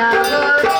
Love.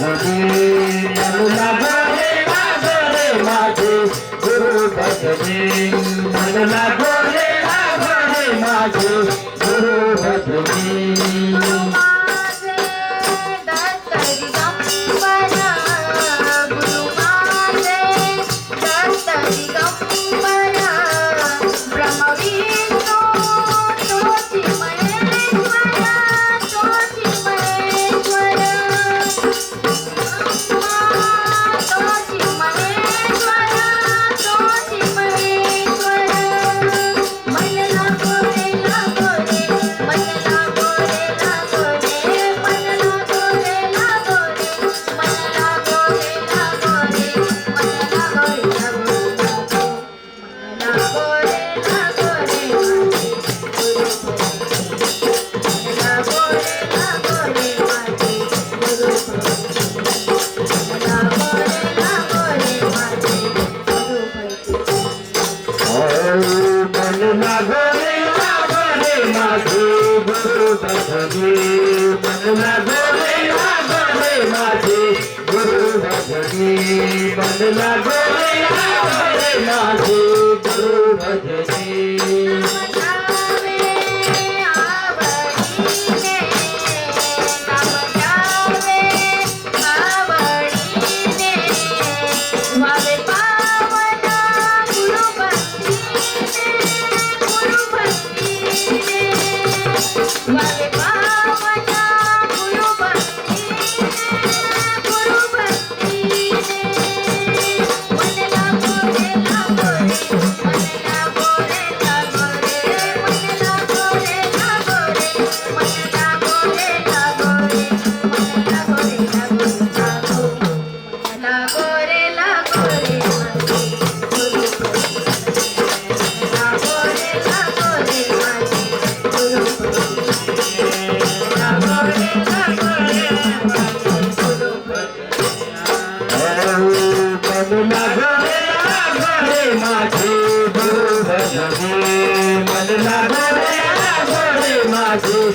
लागले माझे मनला गोरे आगोरे माझे गुरु भगवती मनला गोरे माझे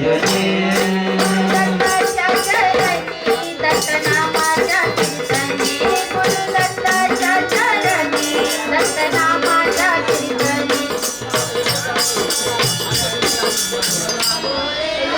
लागले